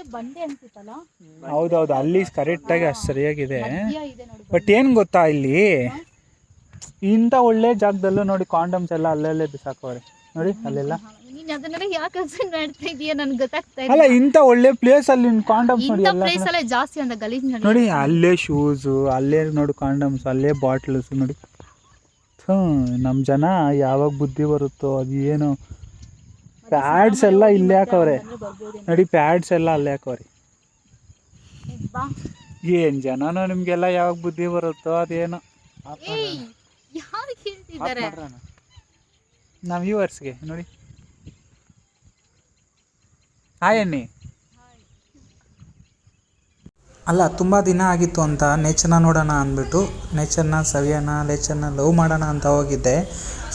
ಅದೇ ಬಂಡೆ ಅನ್ಸುತ್ತಲ್ಲ ಹೌದೌದು ಅಲ್ಲಿ ಕರೆಕ್ಟಾಗಿ ಅಷ್ಟು ಸರಿಯಾಗಿದೆ. ಮಧ್ಯ ಇದೆ ನೋಡಿ ಬಟ್ ಏನು ಗೊತ್ತಾ ಇಲ್ಲಿ? ಇಂಥ ಒಳ್ಳೆ ಜಾಗದಲ್ಲೂ ನೋಡಿ ಕಾಂಡಮ್ಸ್ ಎಲ್ಲ ಅಲ್ಲಲ್ಲೇ ಬಿಸಾಕವ್ರೆ ನೋಡಿ ಅಲ್ಲೆಲ್ಲ. ನೀನ್ ಅದನ್ನೆಲ್ಲ ಯಾಕೆ ಮಾಡ್ತಾ ಇದೀಯ? ನನ್ಗೆ ಗೊತ್ತಾಗ್ತಾ ಅಲ್ಲ ಇಲ್ಲ. ಇಂಥ ಒಳ್ಳೆ ಪ್ಲೇಸ್ ಅಲ್ಲಿ ಕಾಂಡಮ್ಸ್ ನೋಡಿ ಇಂಥ ಎಲ್ಲ ಪ್ಲೇಸ್ ಅಲ್ಲೇ ಜಾಸ್ತಿ ಅಂತ ಗಲೀಜ್ ನೋಡಿ ನೋಡಿ ಅಲ್ಲೇ ಶೂಸು ಅಲ್ಲೇ ನೋಡಿ ಕಾಂಡಮ್ಸ್ ಅಲ್ಲೇ ಬಾಟ್ಲ್ಸ್ ನೋಡಿ. ಥೂ ನಮ್ಮ ಜನ ಯಾವಾಗ ಬುದ್ಧಿ ಬರುತ್ತೋ ಅದು ಏನು ಪ್ಯಾಡ್ಸ್ ಎಲ್ಲ ಇಲ್ಲೇ ಹಾಕವ್ರೆ. ನೋಡಿ ಪ್ಯಾಡ್ಸ್ ಎಲ್ಲ ಅಲ್ಲೇ ಹಾಕವ್ರಿ. ಏನ್ ಜನನು ನಿಮ್ಗೆಲ್ಲ ನಿಮಗೆಲ್ಲ ಯಾವಾಗ ಬುದ್ಧಿ ಬರುತ್ತೋ ಅದೇನೋ. ನಮ್ಮ ವ್ಯೂವರ್ಸ್ಗೆ ನೋಡಿ. ಹಾಯ್ ಎಣ್ಣಿ ಅಲ್ಲ ತುಂಬ ದಿನ ಆಗಿತ್ತು ಅಂತ ನೇಚರ್ನ ನೋಡೋಣ ಅಂದ್ಬಿಟ್ಟು ನೇಚರ್ನ ಸವಿಯೋಣ ನೇಚರ್ನ ಲವ್ ಮಾಡೋಣ ಅಂತ ಹೋಗಿದ್ದೆ.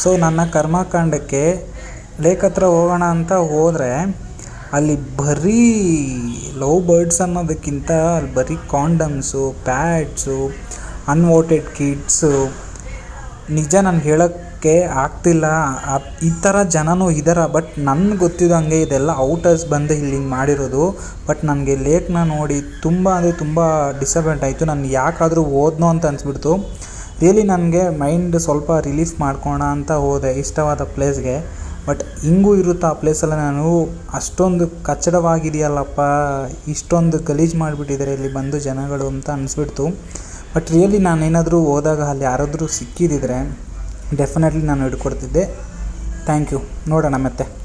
ಸೊ ನನ್ನ ಕರ್ಮಕಾಂಡಕ್ಕೆ ಲೇಕ್ ಹತ್ರ ಹೋಗೋಣ ಅಂತ ಹೋದರೆ, ಅಲ್ಲಿ ಬರೀ ಲವ್ ಬರ್ಡ್ಸ್ ಅನ್ನೋದಕ್ಕಿಂತ ಅಲ್ಲಿ ಬರೀ ಕಾಂಡಮ್ಸು ಪ್ಯಾಡ್ಸು ಅನ್ವೋಟೆಡ್ ಕಿಡ್ಸು ನಿಜ ನಾನು ಹೇಳೋಕ್ಕೆ ಆಗ್ತಿಲ್ಲ. ಈ ಥರ ಜನನೂ ಇದಾರ ಬಟ್ ನನಗೆ ಗೊತ್ತಿದ್ದಂಗೆ ಇದೆಲ್ಲ ಔಟರ್ಸ್ ಬಂದು ಇಲ್ಲಿ ಹಿಂಗೆ ಮಾಡಿರೋದು ಬಟ್ ನನಗೆ ಲೇಕ್ನ ನೋಡಿ ತುಂಬ ಅಂದರೆ ತುಂಬ ಡಿಸಪಾಯಿಂಟ್ ಆಯಿತು. ನಾನು ಯಾಕಾದರೂ ಓದ್ನೋ ಅಂತ ಅನಿಸ್ಬಿಡ್ತು. ರಿಯಲಿ ನನಗೆ ಮೈಂಡ್ ಸ್ವಲ್ಪ ರಿಲೀಫ್ ಮಾಡ್ಕೋಣ ಅಂತ ಹೋದೆ ಇಷ್ಟವಾದ ಪ್ಲೇಸ್ಗೆ ಬಟ್ ಹಿಂಗೂ ಇರುತ್ತಾ ಆ ಪ್ಲೇಸೆಲ್ಲ ನಾನು. ಅಷ್ಟೊಂದು ಕಚ್ಚಡವಾಗಿದೆಯಲ್ಲಪ್ಪ. ಇಷ್ಟೊಂದು ಗಲೀಜು ಮಾಡಿಬಿಟ್ಟಿದ್ದಾರೆ ಇಲ್ಲಿ ಬಂದು ಜನಗಳು ಅಂತ ಅನಿಸ್ಬಿಡ್ತು. ಬಟ್ ರಿಯಲಿ ನಾನೇನಾದರೂ ಹೋದಾಗ ಅಲ್ಲಿ ಯಾರಾದರೂ ಸಿಕ್ಕಿದಿದ್ರೆ ಡೆಫಿನೆಟ್ಲಿ ನಾನು ಹಿಡ್ಕೊಡ್ತಿದ್ದೆ. ಥ್ಯಾಂಕ್ ಯು ನೋಡೋಣ ಮತ್ತೆ.